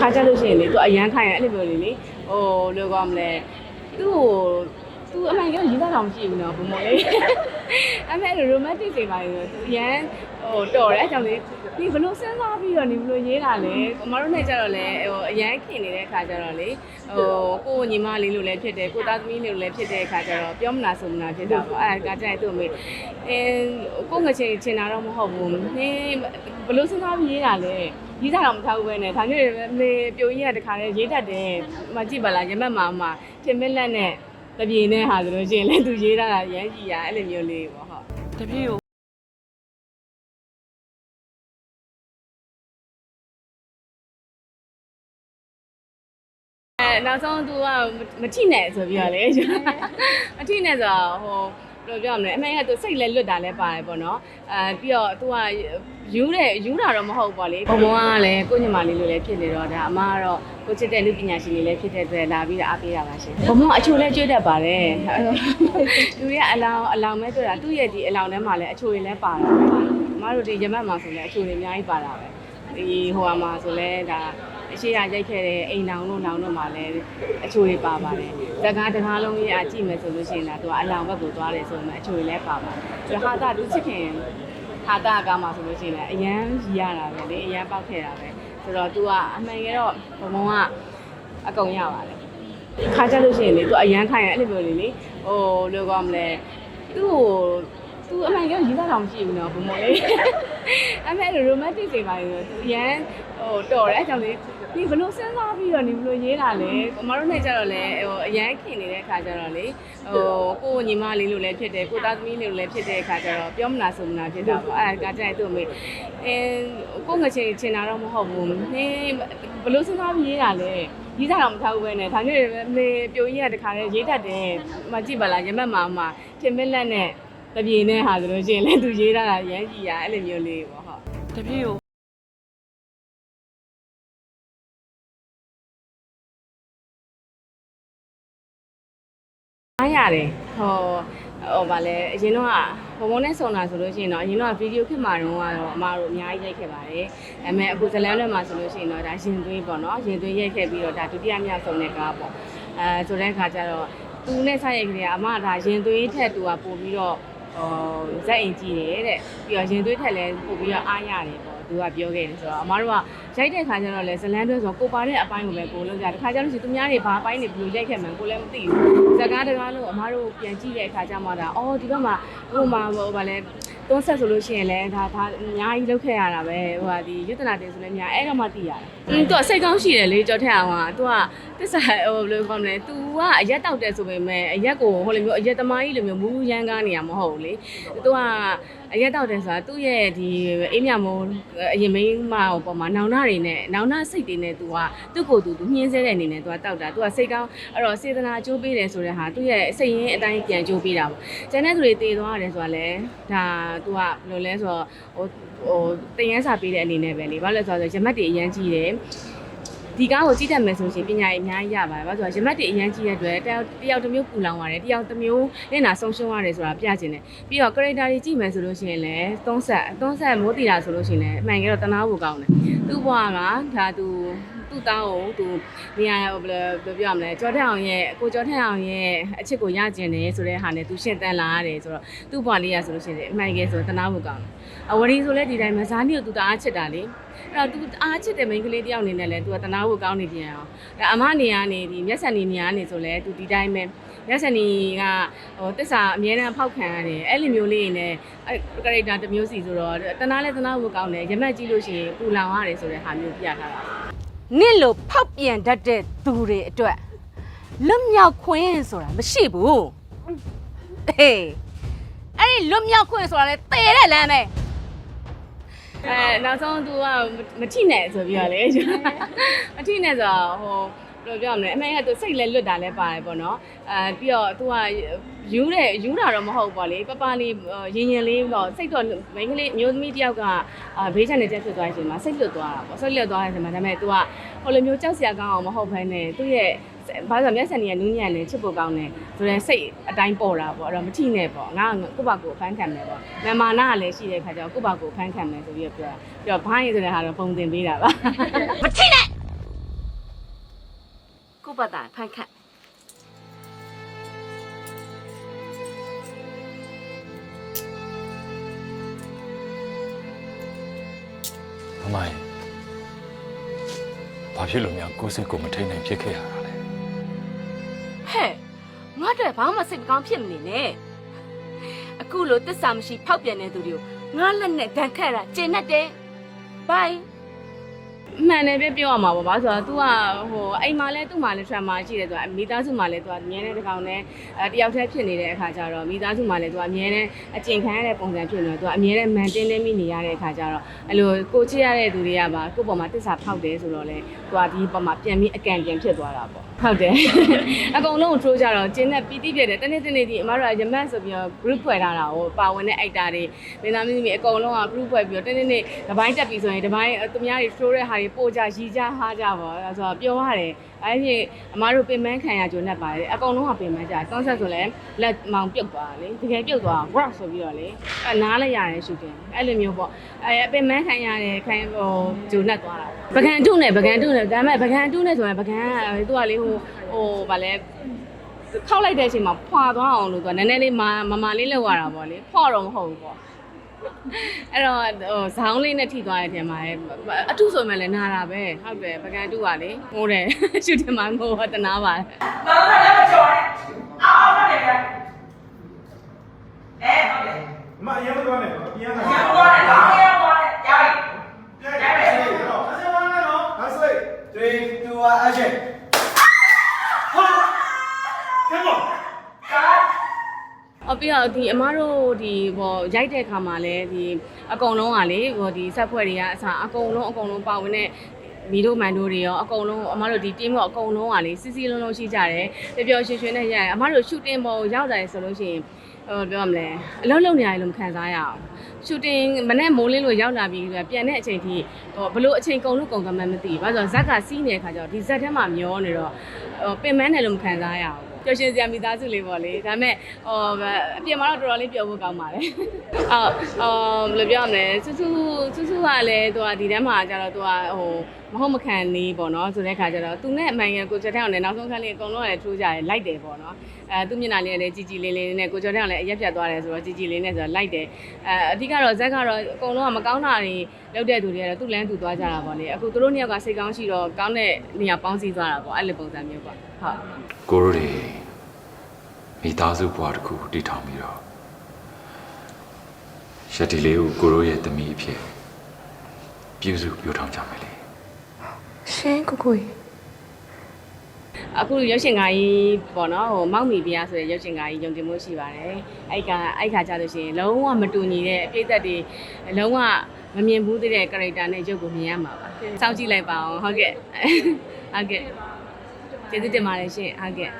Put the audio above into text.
ခါကြလို့ရှိရင်လေသူအရန်ခိုင်းရအဲ့လိုမျိုးလေလေဟိုလိုကောမလဲသူ့ကိုသူအမှန်ကြီးရေးသားတော်မရှိဘူးနော်ဘုံမလေးအမှန်ရိုမန်တစ်တွေပါလို့သူအရန်ဟိုတော်တယ်အကြောင်းလေဒီဘလို့စဉ်းစားပြီးတော့နေဘလို့ရေးတာလဲအမတို့နဲ့ကြတော့လေဟိုအရန်ခင်နေတဲ့ခါကြတော့လေဟိုကိုညီမလေးလို့လည်းဖြစ်တယ်ကိုသားသမီးလေးလို့လည်းဖြစ်တဲ့ခါကြတော့ပြောမနာဆိုမနာဖြစ်တာပေါ့အဲ့ဒါကကြိုက်သူ့အမေအဲကိုငချင်ချင်တာတော့မဟုတ်ဘူးနင်းဘလို့စဉ်းစားပြီးရေးတာလဲ ရေးတာတော့မထားဘူးပဲနဲ့ဒါမျိုးလေပြိုကြီးကတခါလေရေးတတ်တယ်မကြည့်ပါလားရမက်မှာမှာထင်မက်လက်နဲ့တပြေနဲ့ဟာဆိုလို့ရှိရင်လည်းသူရေးတာရမ်းကြည့်ရအဲ့လိုမျိုးလေးပေါ့ဟုတ်တပြည့်ကိုအဲနောက်ဆုံး तू ကမထိနဲ့ဆိုပြီးတော့လေမထိနဲ့ဆိုတော့ဟို ဘယ်လိုပြောရမလဲအမေက तू စိတ်လဲလွတ်တာလဲပါတယ်ပေါ့နော်အဲပြီးတော့ तू ကယူတဲ့ယူတာတော့မဟုတ်ပေါ့လေဘုံဘုံကလည်းကိုညမလေးလိုလည်းဖြစ်နေတော့ဒါအမကတော့ကိုချစ်တဲ့လူပညာရှင်တွေလည်းဖြစ်တဲ့အတွက်လာပြီးတော့အားပေးတာပါရှင်ဘုံဘုံအချိုလဲကျွေးတတ်ပါတယ်သူရဲ့အလောင်းအလောင်းမဲတွေ့တာသူ့ရဲ့ဒီအလောင်းထဲမှာလည်းအချိုတွေလည်းပါတာပဲအမတို့ဒီရမတ်မှာဆိုလည်းအချိုတွေအများကြီးပါတာပဲဒီဟိုဟာမှာဆိုလဲဒါ အရှိရရိုက်ခဲ့တဲ့အိမ်နောင်တို့နောင်တို့မှာလည်းအချိုတွေပါပါတယ်။ဇကားတစ်ကားလုံးကြီးအကြည့်မယ်ဆိုလို့ရှိရင်တော့သူကအလောင်ဘက်ကိုသွားတယ်ဆိုမှအချိုတွေလည်းပါပါတယ်။ဆိုတော့ဟာတာသူချစ်ခင်ဟာတာကားမှာဆိုလို့ရှိရင်လည်းအရန်ရီရတာပဲလေအရန်ပောက်ခဲ့တာပဲ။ဆိုတော့ तू ကအမှန်ကတော့ဘုံဘုံကအကုန်ရပါတယ်။ခါကြလို့ရှိရင်လေ तू အရန်ခိုင်းရအဲ့လိုမျိုးလေလေဟိုလိုကောမလဲသူ့ကိုသူအမှန်ကတော့ရေးသားတော်မရှိဘူးနော်ဘုံမလေးအမှန်ရိုမန်တစ်တွေပါလို့သူရန် ဟိုတော်တယ်အကြောင်းလေးဒီဘလို့စဉ်းစားပြီးတော့နေဘလို့ရေးတာလဲအမတို့နဲ့ကြတော့လေဟိုအရန်ခင်နေတဲ့ခါကျတော့လေဟိုကိုညီမလေးလို့လည်းဖြစ်တယ်ကိုသားသမီးလေးလို့လည်းဖြစ်တဲ့ခါကျတော့ပြောမနာဆိုမနာဖြစ်တာပေါ့အဲ့ဒါကကြိုက်သူ့အမေအဲကိုငချင်ချင်တာတော့မဟုတ်ဘူးနင်းဘလို့စဉ်းစားပြီးရေးတာလဲရေးတာတော့မထားဘူးပဲနဲ့ဒါမျိုးလေပြိုကြီးကတခါလေရေးတတ်တယ်မကြည့်ပါလားရမက်မှာမှာထင်မက်လက်နဲ့တပြေနဲ့ဟာဆိုလို့ရှိရင်လည်းသူရေးတာရမ်းကြည့်ရအဲ့လိုမျိုးလေးပေါ့ဟုတ်တပြည့်ကို အားရတယ်ဟိုဟိုဗာလဲအရင်တော့ဘုံဘုံနဲ့ဆုံတာဆိုလို့ရှိရင်တော့အရင်တော့ဗီဒီယိုခစ်မှာတော့ကတော့အမားတို့အများကြီးရိုက်ခဲ့ပါတယ်အဲမဲ့အခုဇလန်းလွဲမှာဆိုလို့ရှိရင်တော့ဒါရင်သွေးပေါ့နော်ရင်သွေးရိုက်ခဲ့ပြီးတော့ဒါဒုတိယမြောက်ဆုံးတဲ့ကားပေါ့အဲဆိုတဲ့အခါကျတော့သူနဲ့ဆက်ရိုက်ကလေးကအမဒါရင်သွေးထက်သူကပို့ပြီးတော့ ဟိုဇက်အိမ်ကြည့်တယ်တဲ့ပြီးတော့ရင်သွေးထက်လည်းပို့ပြီးတော့အားရတယ်ပေါ့သူကပြောခဲ့တယ်ဆိုတော့အမားတို့ကရိုက်တဲ့ခါကျတော့လေဇလန်းတွဲဆိုတော့ကိုပါတဲ့အပိုင်းကိုပဲကိုလုပ်ကြတယ်တခါကျလို့ရှိရင်သူများတွေဘာအပိုင်းတွေဘယ်လိုရိုက်ခဲ့မှန်းကိုလည်းမသိဘူးဇကားတကားလို့အမားတို့ပြန်ကြည့်တဲ့အခါကျမှဒါအော်ဒီဘက်မှာဟိုမှာဟိုဗာလဲ တွန်းဆက်ဆိုလို့ရှိရင်လည်းဒါဒါအများကြီးလုပ်ခဲ့ရတာပဲဟိုဟာဒီយុတနာတင်ဆိုလည်းအများအဲ့တော့မှသိရတာอืมသူကစိတ်ကောင်းရှိတယ်လေကြောက်ထက်အောင်ကသူကတစ္ဆာဟိုဘယ်လိုခေါ်မလဲ तू ကအရက်တောက်တယ်ဆိုပေမဲ့အရက်ကိုဟိုလိုမျိုးအရက်သမားကြီးလိုမျိုးမူးရမ်းကားနေရမဟုတ်ဘူးလေ သူကအရက်တောက်တယ်ဆိုတာသူ့ရဲ့ဒီအေးမြမိုးအရင်မိန်းမဟိုပေါ်မှာနောင်နာတွေနဲ့နောင်နာစိတ်တွေနဲ့သူကသူ့ကိုယ်သူသူညှင်းဆဲတဲ့အနေနဲ့သူကတောက်တာသူကစိတ်ကောင်းအဲ့တော့စေတနာအကျိုးပေးတယ်ဆိုတဲ့ဟာသူ့ရဲ့စိတ်ရင်းအတိုင်းပြန်အကျိုးပေးတာပေါ့ကျန်တဲ့သူတွေတည်သွားရတယ်ဆိုတာလဲဒါ သူကဘယ်လိုလဲဆိုတော့ဟိုဟိုတင်ရန်စာပေးတဲ့အနေနဲ့ပဲလေဘာလို့လဲဆိုတော့ရမတ်တွေအရန်ကြီးတယ် ဒီကားကိုကြည့်တတ်မယ်ဆိုရင်ပညာရေးအများကြီးရပါတယ်။ဘာလို့ဆိုတော့ရမတ်တွေအရင်ကြီးတဲ့အတွက်တယောက်တယောက်တစ်မျိုးပူလောင်ရတယ်။တယောက်တစ်မျိုးမျက်နှာဆုံးရှုံးရတယ်ဆိုတာပြချင်တယ်။ပြီးတော့ character တွေကြည့်မယ်ဆိုလို့ရှိရင်လည်းသုံးဆက်သုံးဆက်မိုးတီတာဆိုလို့ရှိရင်လည်းအမှန်ကတော့တနာဖို့ကောင်းတယ်။သူ့ဘဝကဒါသူသူ့သားကိုသူနေရာဘယ်လိုပြောရမလဲကြောထက်အောင်ရဲ့ကိုကြောထက်အောင်ရဲ့အချစ်ကိုရကျင်တယ်ဆိုတဲ့ဟာနဲ့သူရှင်းတန်းလာရတယ်ဆိုတော့သူ့ဘဝလေးရဆိုလို့ရှိရင်အမှန်ကဲဆိုတနာဖို့ကောင်းတယ်။အဝရီဆိုလည်းဒီတိုင်းမှာဇာနီကိုသူတအားချစ်တာလေ။ အဲ့တော့ तू အားချစ်တဲ့မိန်းကလေးတယောက်အနေနဲ့လည်း तू ကတနာဖို့ကောင်းနေပြန်အောင်ဒါအမနေရနေဒီမျက်စံနေနေရနေဆိုလဲ तू ဒီတိုင်းပဲမျက်စံနေကဟိုတစ္ဆာအမြဲတမ်းဖောက်ခံရတယ်အဲ့လိုမျိုးလေးနဲ့အဲ့ character တစ်မျိုးစီဆိုတော့တနာလဲတနာဖို့ကောင်းတယ်ရမက်ကြည့်လို့ရှိရင်ပူလောင်ရတယ်ဆိုတဲ့ဟာမျိုးပြထားတာ နင့်လိုဖောက်ပြန်တတ်တဲ့သူတွေအတွက်လွတ်မြောက်ခွင့်ဆိုတာမရှိဘူးအေးအဲ့ဒီလွတ်မြောက်ခွင့်ဆိုတာလေတည်တဲ့လမ်းပဲ အဲနောက်ဆုံးသူကမထိနဲ့ဆိုပြီးတော့လေမထိနဲ့ဆိုတော့ဟိုဘယ်လိုပြောမလဲအမှန်ကသူစိတ်လဲလွတ်တာလဲပါတယ်ပေါ့နော်အဲပြီးတော့သူကယူးတဲ့ယူးတာတော့မဟုတ်ပါလေပပလေးရင်ရင်လေးတော့စိတ်တော့မိန်းကလေးမျိုးသမီးတယောက်ကဘေးချန်နေချက်ဖြစ်သွားတဲ့အချိန်မှာစိတ်လွတ်သွားတာပေါ့စိတ်လွတ်သွားတဲ့အချိန်မှာဒါပေမဲ့သူကဟိုလိုမျိုးကြောက်စရာကောင်းအောင်မဟုတ်ဘဲနဲ့သူ့ရဲ့ ဘာလို့မျက်စံကြီးကနူးညံ့နေချစ်ဖို့ကောင်းတယ်ဆိုတော့စိတ်အတိုင်းပေါ်တာပေါ့အဲ့တော့မထိနဲ့ပေါ့ငါကိုယ့်ဘာကိုယ်ဖန်ခံမယ်ပေါ့မမာနာကလည်းရှိတဲ့ခါကျတော့ကိုယ့်ဘာကိုယ်ဖန်ခံမယ်ဆိုပြီးတော့ပြောတာပြီးတော့ဘိုင်းဆိုတဲ့ဟာတော့ပုံတင်ပေးတာပါမထိနဲ့ပတ်တာဖန်ခတ်မမရဲ့ဘာဖြစ်လို့များကိုယ်စိတ်ကိုမထိန်နိုင်ဖြစ်ခဲ့ရတာလဲဟဲ့ ငါတို့ဘာမှစိတ်မကောင်းဖြစ်မနေနဲ့အခုလိုတစ္ဆာမရှိဖောက်ပြန်တဲ့သူတွေကိုငါလက်နဲ့ဒဏ်ခတ်တာကျင်တတ်တယ်ဘိုင် မှန်တယ်ပြပြောရမှာပေါ့ဗာဆိုတော့ तू ကဟိုအိမ်မှာလဲသူ့မှာလဲ trauma ရှိတယ်သူကမိသားစုမှာလဲ तू ကအမြဲတမ်းတစ်ကောင်နဲ့အဲတယောက်တည်းဖြစ်နေတဲ့အခါကျတော့မိသားစုမှာလဲ तू ကအမြဲတမ်းအကျင့်ခံရတဲ့ပုံစံဖြစ်နေတော့ तू ကအမြဲတမ်းမန်တင်းနေမိနေရတဲ့အခါကျတော့အဲ့လိုကိုချစ်ရတဲ့သူတွေကပါကိုယ့်ပေါ်မှာတစ္ဆာဖောက်တယ်ဆိုတော့လဲ तू ကဒီပေါ်မှာပြန်ပြီးအကန့်ပြန်ဖြစ်သွားတာပေါ့ဟုတ်တယ် အကုန်လုံးထိုးကြတော့ကျင်းတဲ့ပီတိပြတယ်တနေ့တနေ့ဒီအမတို့ကရမတ်ဆိုပြီးတော့ group ဖွဲ့ထားတာဟိုပါဝင်တဲ့ actor တွေမင်းသားမင်းသမီးအကုန်လုံးက group ဖွဲ့ပြီးတော့တနေ့နေ့တစ်ပိုင်းတက်ပြီဆိုရင်တစ်ပိုင်းသူများတွေ show တဲ့ဟာ တွေပို့ကြရီကြဟားကြပါအဲဆိုတော့ပြောရတယ်အဲ့ဒီအမတို့ပင်ပန်းခံရကြုံနဲ့ပါတယ်အကုန်လုံးကပင်ပန်းကြ concept ဆိုလဲလက်မောင်ပြုတ်သွားတယ်လေတကယ်ပြုတ်သွား rock ဆိုပြီးတော့လေအဲနားလည်းရတယ် shooting အဲ့လိုမျိုးပေါ့အဲပင်ပန်းခံရတယ်ခံဟိုဂျုံနဲ့သွားတာပကံတုနဲ့ပကံတုနဲ့ဒါပေမဲ့ပကံတုနဲ့ဆိုရင်ပကံကသူကလေဟိုဟိုဗာလဲခောက်လိုက်တဲ့အချိန်မှာဖွာသွားအောင်လို့သူကနည်းနည်းလေးမမမလေးလောက်ရတာပေါ့လေဖွာတော့မဟုတ်ဘူးပေါ့ အဲ့တော့ဟိုဇောင်းလေးနဲ့ထိသွားတယ်ထင်ပါတယ်အထုဆိုမှလည်းနာတာပဲဟုတ်တယ်ပကံအထုကလေငိုးတယ်ရှူတင်မှာငိုးတနာပါတယ်ဘာလို့လဲမကြော်နဲ့အော်ဟုတ်တယ်ဗျအဲဟုတ်တယ်မအရင်ကတော့နဲ့အရင်ကတော့အရင်ကတော့အရင်ကတော့ရိုက်ရိုက်ရိုက်တော့အစမ်းလာတော့ဒါဆို3 2 1 action ဟာကဲပါ အပြီးတော့ဒီအမားတို့ဒီဟိုရိုက်တဲ့ခါမှာလည်းဒီအကုန်လုံးကလေဟိုဒီဆက်ဖွဲ့တွေကအစားအကုန်လုံးအကုန်လုံးပါဝင်တဲ့မီတို့မန်တို့တွေရောအကုန်လုံးအမားတို့ဒီ team ကအကုန်လုံးကလေစီစီလုံးလုံးရှိကြတယ်ပျော်ပျော်ရွှင်ရွှင်နဲ့ရရင်အမားတို့ shooting ပေါ်ရောက်တယ်ဆိုလို့ရှိရင်ဟိုပြောရမလဲအလုံးလုံးနေရတယ်လို့မခံစားရအောင် shooting မနေ့မိုးလင်းလို့ရောက်လာပြီးပြန်တဲ့အချိန်ထိဟိုဘလို့အချိန်ကုန်လို့ကုန်ကမှန်းမသိဘူးဘာလို့ဆိုတော့ဇက်ကစီးနေတဲ့ခါကျတော့ဒီဇက်ထဲမှာမျောနေတော့ဟိုပင်မန်းတယ်လို့မခံစားရအောင် ပျော်ရွှင်စရာမိသားစုလေးပေါ့လေဒါပေမဲ့ဟိုအပြင်မှာတော့တော်တော်လေးပျော်ဖို့ကောင်းပါတယ်အော်အော်ဘယ်လိုပြောရမလဲစူးစူးစူးစူးကလည်းသူကဒီထဲမှာကျတော့သူကဟိုမဟုတ်မခံနေပေါ့နော်ဆိုတဲ့ခါကျတော့သူနဲ့အမှန်ကန်ကိုကျော်တဲ့အောင်လည်းနောက်ဆုံးခန်းလေးအကုန်လုံးကလည်းထိုးကြတယ်လိုက်တယ်ပေါ့နော်အဲသူမျက်နှာလေးလည်းជីជីလေးလေးနဲ့ကိုကျော်တဲ့အောင်လည်းအရက်ပြတ်သွားတယ်ဆိုတော့ជីជីလေးနဲ့ဆိုတော့လိုက်တယ်အဲအဓိကတော့ဇက်ကတော့အကုန်လုံးကမကောင်းတာတွေလုပ်တဲ့သူတွေကတော့သူ့လမ်းသူသွားကြတာပေါ့လေအခုသူတို့နှစ်ယောက်ကစိတ်ကောင်းရှိတော့ကောင်းတဲ့နေရာပေါင်းစည်းသွားတာပေါ့အဲ့လိုပုံစံမျိုးပေါ့ ဟုတ်ကိုရိုတွေမိသားစုဘဝတစ်ခုတည်ထောင်ပြီးတော့ရှက်တီလေးကိုကိုရိုရဲ့သမီးအဖြစ်ပြုစုပြောထောင်ကြမယ်လေရှင်ကိုကိုကြီးအခုရုပ်ရှင်ကားကြီးပေါ့နော်ဟိုမောက်မီပြားဆိုတဲ့ရုပ်ရှင်ကားကြီးယုံကြည်မှုရှိပါတယ်အဲ့ကအဲ့ခါကြလို့ရှိရင်လုံးဝမတူညီတဲ့အပြည့်သက်တွေလုံးဝမမြင်ဘူးသေးတဲ့ character နဲ့ရုပ်ကိုမြင်ရမှာပါစောင့်ကြည့်လိုက်ပါအောင်ဟုတ်ကဲ့ဟုတ်ကဲ့ ကျေးဇူးတင်ပါတယ်ရှင်ဟုတ်ကဲ့